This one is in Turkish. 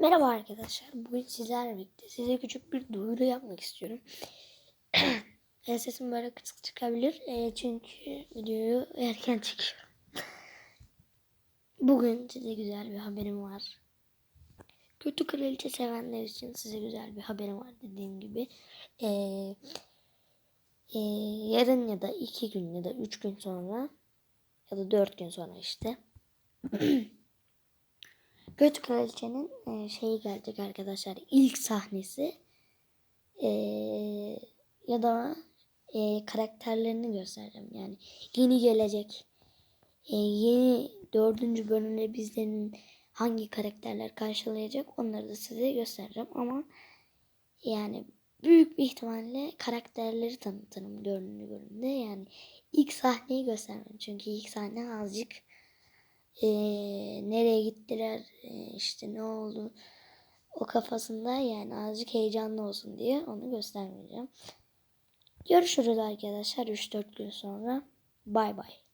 Merhaba arkadaşlar. Bugün sizlerle birlikte size küçük bir duyuru yapmak istiyorum. E, Sesim böyle kısık çıkabilir. E, çünkü videoyu erken çekiyorum. Bugün size güzel bir haberim var. Kötü kraliçe sevenler için size güzel bir haberim var dediğim gibi. E, e, yarın ya da iki gün ya da üç gün sonra ya da dört gün sonra işte. Göç Kraliçe'nin e, şeyi gelecek arkadaşlar. ilk sahnesi e, ya da e, karakterlerini göstereceğim. Yani yeni gelecek e, yeni dördüncü bölümde bizlerin hangi karakterler karşılayacak onları da size göstereceğim. Ama yani büyük bir ihtimalle karakterleri tanıtırım dördüncü bölümde. Yani ilk sahneyi göstermem. Çünkü ilk sahne azıcık e, nereye gittiler e, işte ne oldu o kafasında yani azıcık heyecanlı olsun diye onu göstermeyeceğim. Görüşürüz arkadaşlar 3-4 gün sonra. Bay bay.